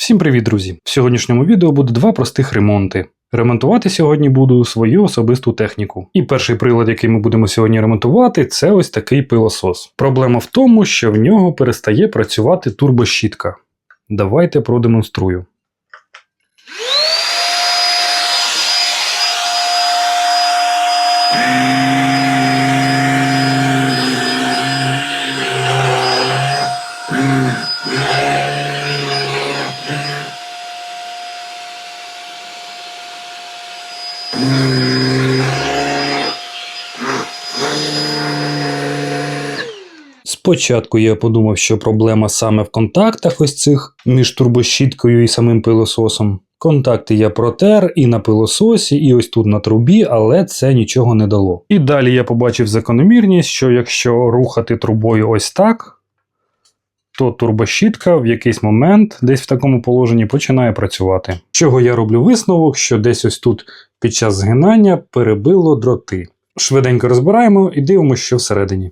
Всім привіт, друзі! В сьогоднішньому відео буде два простих ремонти. Ремонтувати сьогодні буду свою особисту техніку. І перший прилад, який ми будемо сьогодні ремонтувати, це ось такий пилосос. Проблема в тому, що в нього перестає працювати турбощітка. Давайте продемонструю. Спочатку я подумав, що проблема саме в контактах ось цих між турбощіткою і самим пилососом. Контакти я протер і на пилососі, і ось тут на трубі, але це нічого не дало. І далі я побачив закономірність, що якщо рухати трубою ось так, то турбощітка в якийсь момент десь в такому положенні починає працювати. З Чого я роблю висновок, що десь ось тут під час згинання перебило дроти. Швиденько розбираємо і дивимося, що всередині.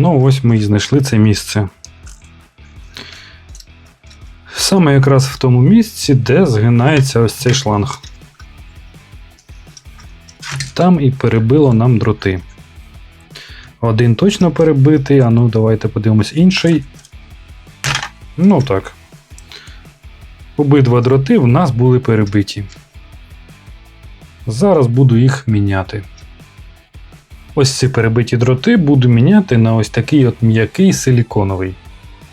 Ну, ось ми і знайшли це місце. Саме якраз в тому місці, де згинається ось цей шланг. Там і перебило нам дроти. Один точно перебитий, а ну давайте подивимось інший. Ну так. Обидва дроти в нас були перебиті. Зараз буду їх міняти. Ось ці перебиті дроти буду міняти на ось такий от м'який силіконовий.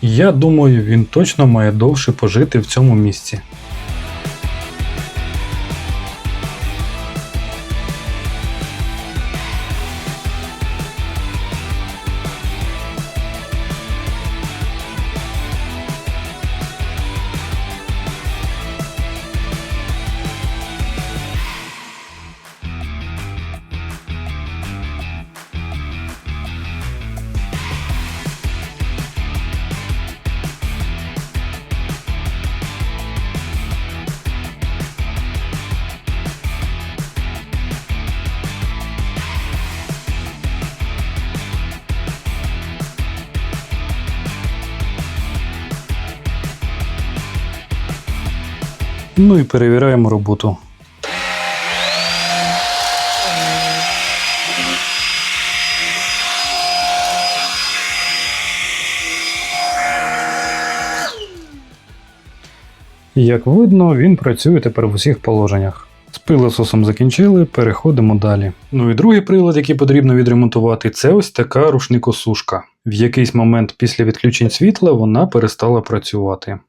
Я думаю, він точно має довше пожити в цьому місці. Ну і перевіряємо роботу. Як видно, він працює тепер в усіх положеннях. З пилососом закінчили, переходимо далі. Ну і другий прилад, який потрібно відремонтувати, це ось така рушникосушка. В якийсь момент після відключень світла вона перестала працювати.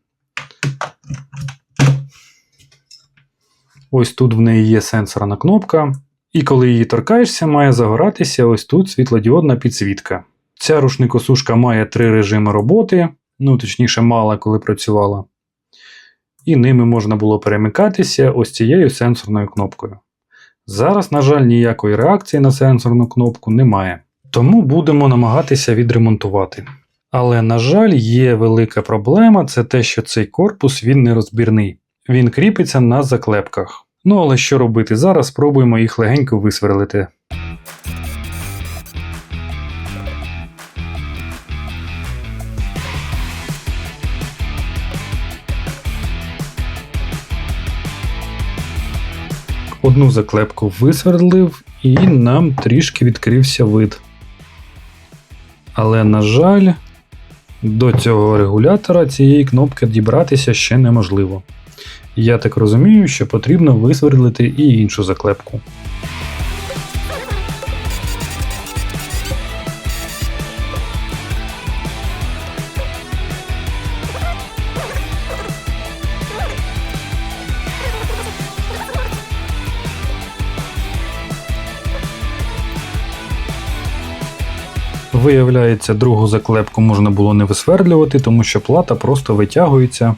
Ось тут в неї є сенсорна кнопка, і коли її торкаєшся, має загоратися ось тут світлодіодна підсвітка. Ця рушникосушка має три режими роботи, ну точніше, мала, коли працювала. І ними можна було перемикатися ось цією сенсорною кнопкою. Зараз, на жаль, ніякої реакції на сенсорну кнопку немає. Тому будемо намагатися відремонтувати. Але, на жаль, є велика проблема це те, що цей корпус він нерозбірний. Він кріпиться на заклепках. Ну але що робити? Зараз спробуємо їх легенько висверлити. Одну заклепку висверлив і нам трішки відкрився вид. Але, на жаль, до цього регулятора цієї кнопки дібратися ще неможливо. Я так розумію, що потрібно висвердлити і іншу заклепку. Виявляється, другу заклепку можна було не висвердлювати, тому що плата просто витягується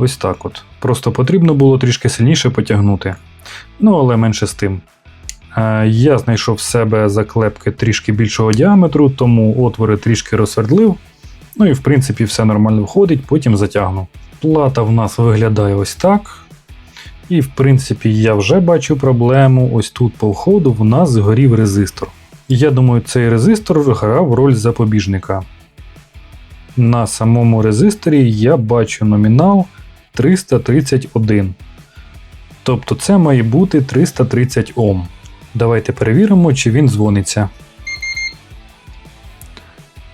ось так от. Просто потрібно було трішки сильніше потягнути. Ну, але менше з тим. Е, Я знайшов в себе заклепки трішки більшого діаметру, тому отвори трішки розсвердлив. Ну і в принципі все нормально входить, потім затягну. Плата в нас виглядає ось так. І в принципі я вже бачу проблему. Ось тут по входу в нас згорів резистор. Я думаю, цей резистор грав роль запобіжника. На самому резисторі я бачу номінал 331. Тобто це має бути 330 Ом. Давайте перевіримо, чи він дзвониться.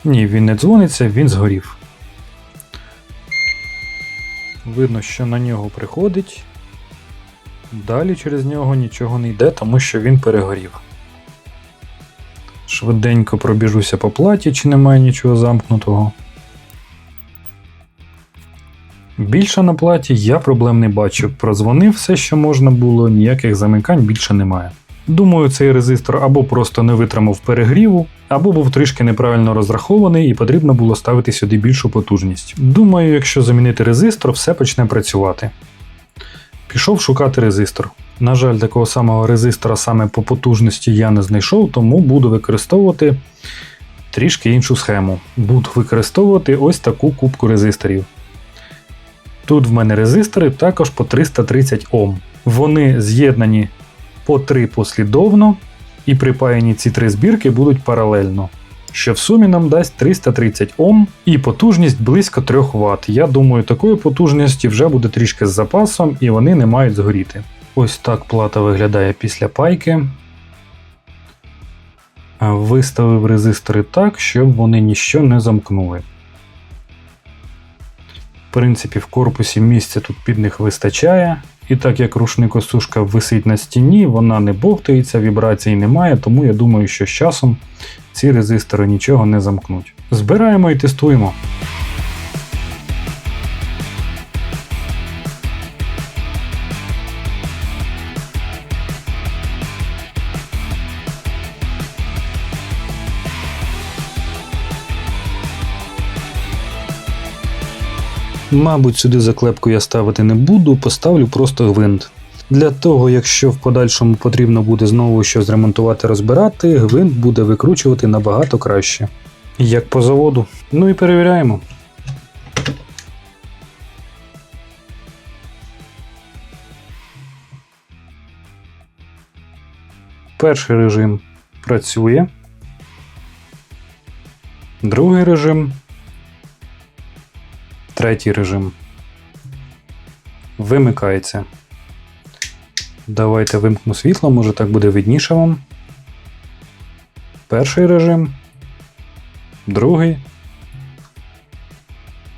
Ні, він не дзвониться, він згорів. Видно, що на нього приходить. Далі через нього нічого не йде, тому що він перегорів. Швиденько пробіжуся по платі, чи немає нічого замкнутого. Більше на платі я проблем не бачу. Прозвонив все, що можна було, ніяких замикань більше немає. Думаю, цей резистор або просто не витримав перегріву, або був трішки неправильно розрахований і потрібно було ставити сюди більшу потужність. Думаю, якщо замінити резистор, все почне працювати. Пішов шукати резистор. На жаль, такого самого резистора саме по потужності я не знайшов, тому буду використовувати трішки іншу схему. Буду використовувати ось таку кубку резисторів. Тут в мене резистори також по 330 Ом. Вони з'єднані по 3 послідовно, і припаяні ці три збірки будуть паралельно. Що в сумі нам дасть 330 Ом і потужність близько 3 Вт. Я думаю, такої потужності вже буде трішки з запасом і вони не мають згоріти. Ось так плата виглядає після пайки. Виставив резистори так, щоб вони ніщо не замкнули. Принципі, в корпусі місця тут під них вистачає. І так як рушникосушка висить на стіні, вона не бовтається, вібрацій немає, тому я думаю, що з часом ці резистори нічого не замкнуть. Збираємо і тестуємо. Мабуть, сюди заклепку я ставити не буду, поставлю просто гвинт. Для того, якщо в подальшому потрібно буде знову щось ремонтувати розбирати, гвинт буде викручувати набагато краще. Як по заводу. Ну і перевіряємо. Перший режим працює. Другий режим. Третій режим. Вимикається. Давайте вимкну світло, може так буде видніше вам. Перший режим. Другий.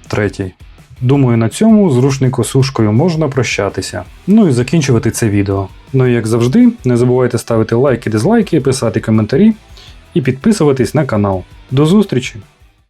Третій. Думаю, на цьому з рушникосушкою можна прощатися. Ну і закінчувати це відео. Ну і як завжди, не забувайте ставити лайки, дизлайки, писати коментарі і підписуватись на канал. До зустрічі!